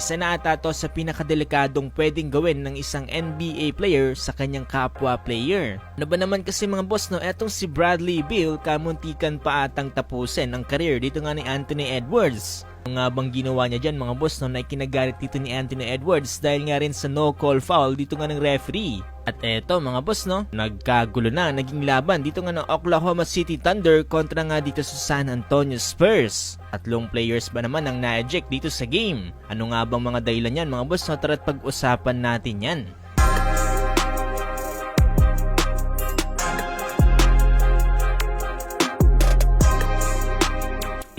Isa na ata to sa pinakadelikadong pwedeng gawin ng isang NBA player sa kanyang kapwa player. Ano ba naman kasi mga boss no, etong si Bradley Beal kamuntikan pa atang tapusin ang career dito nga ni Anthony Edwards. Ang nga bang ginawa niya dyan mga boss no na ikinagalit dito ni Anthony Edwards dahil nga rin sa no call foul dito nga ng referee. At eto mga boss no, nagkagulo na naging laban dito nga ng Oklahoma City Thunder kontra nga dito sa San Antonio Spurs. Tatlong players ba naman ang na-eject dito sa game? Ano nga bang mga dahilan yan mga boss no? Tara't pag-usapan natin yan.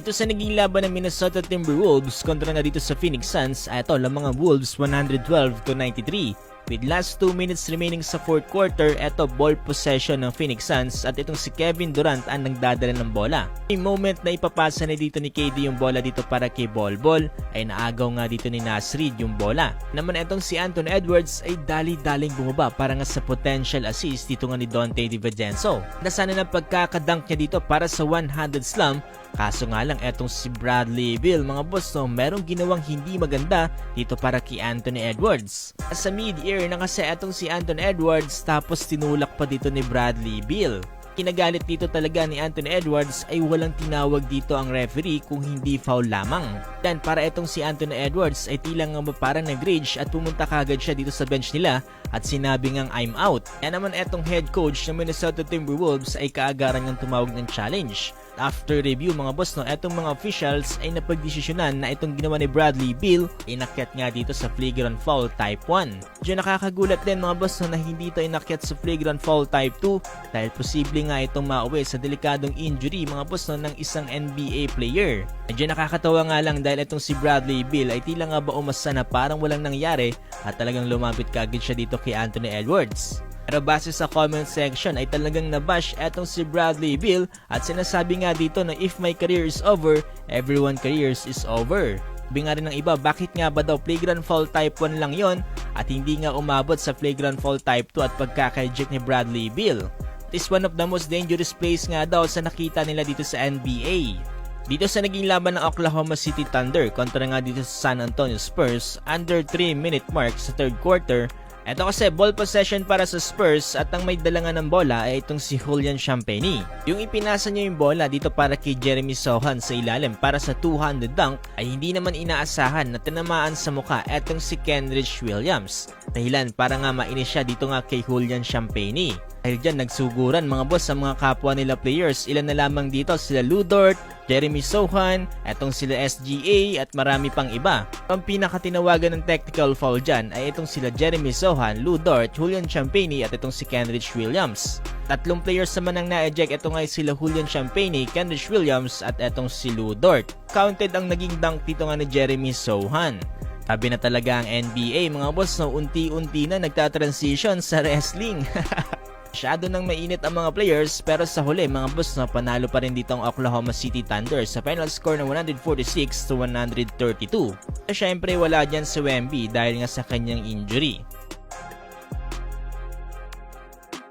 Ito sa naging laban ng Minnesota Timberwolves kontra nga dito sa Phoenix Suns, ito lang mga Wolves 112 to 93. With last 2 minutes remaining sa fourth quarter, eto ball possession ng Phoenix Suns at itong si Kevin Durant ang nagdadala ng bola. Yung moment na ipapasa na dito ni KD yung bola dito para kay Bol Bol ay naagaw nga dito ni Nasrid yung bola. Naman etong si Anton Edwards ay dali-daling bumaba para nga sa potential assist dito nga ni Dante DiVincenzo. Nasana ng pagkakadunk niya dito para sa one-handed slam Kaso nga lang etong si Bradley Bill mga boss no, merong ginawang hindi maganda dito para kay Anthony Edwards. Sa mid-air na kasi etong si Anthony Edwards tapos tinulak pa dito ni Bradley Bill. Kinagalit dito talaga ni Anthony Edwards ay walang tinawag dito ang referee kung hindi foul lamang. Dan para etong si Anthony Edwards ay tila nga parang nag-rage at pumunta kagad siya dito sa bench nila at sinabi ngang I'm out. Kaya naman etong head coach ng Minnesota Timberwolves ay kaagaran ng tumawag ng challenge. After review mga boss no, etong mga officials ay napagdesisyonan na itong ginawa ni Bradley Bill ay inakyat nga dito sa flagrant foul type 1. Diyan nakakagulat din mga boss no, na hindi ito inakyat sa flagrant foul type 2 dahil posible nga itong mauwi sa delikadong injury mga boss no, ng isang NBA player. Diyan nakakatawa nga lang dahil itong si Bradley Bill ay tila nga ba umasa na parang walang nangyari at talagang lumapit kagad siya dito kay Anthony Edwards. Pero base sa comment section ay talagang nabash etong si Bradley Bill at sinasabi nga dito na if my career is over, everyone careers is over. Sabi rin ng iba, bakit nga ba daw flagrant foul type 1 lang yon at hindi nga umabot sa flagrant foul type 2 at pagkaka-eject ni Bradley Bill? It is one of the most dangerous plays nga daw sa nakita nila dito sa NBA. Dito sa naging laban ng Oklahoma City Thunder kontra nga dito sa San Antonio Spurs under 3 minute mark sa third quarter ito kasi ball possession para sa Spurs at ang may dalangan ng bola ay itong si Julian Champagny. Yung ipinasa niya yung bola dito para kay Jeremy Sohan sa ilalim para sa 200 dunk ay hindi naman inaasahan na tinamaan sa muka etong si Kenrich Williams. Dahilan para nga mainis siya dito nga kay Julian Champagny. Dahil dyan nagsuguran mga boss sa mga kapwa nila players. Ilan na lamang dito sila Ludort, Jeremy Sohan, etong sila SGA at marami pang iba. Ang pinakatinawagan ng technical foul dyan ay itong sila Jeremy Sohan, Ludort, Julian Champagny at itong si Kenrich Williams. Tatlong players naman ang na-eject. Ito nga sila Julian Champagny, Kenrich Williams at etong si Ludort. Counted ang naging dunk dito nga ni Jeremy Sohan. Sabi na talaga ang NBA mga boss no unti-unti na nagta-transition sa wrestling. Masyado nang mainit ang mga players pero sa huli mga boss na panalo pa rin dito ang Oklahoma City Thunder sa final score na 146 to 132. At syempre wala dyan si Wemby dahil nga sa kanyang injury.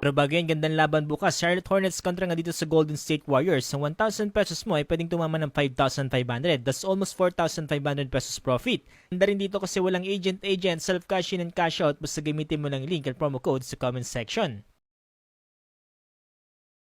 Pero bago yan, gandang laban bukas. Charlotte Hornets kontra nga dito sa Golden State Warriors. Sa 1,000 pesos mo ay pwedeng tumama ng 5,500. That's almost 4,500 pesos profit. Ganda rin dito kasi walang agent-agent, self-cash in and cash out basta gamitin mo lang link at promo code sa comment section.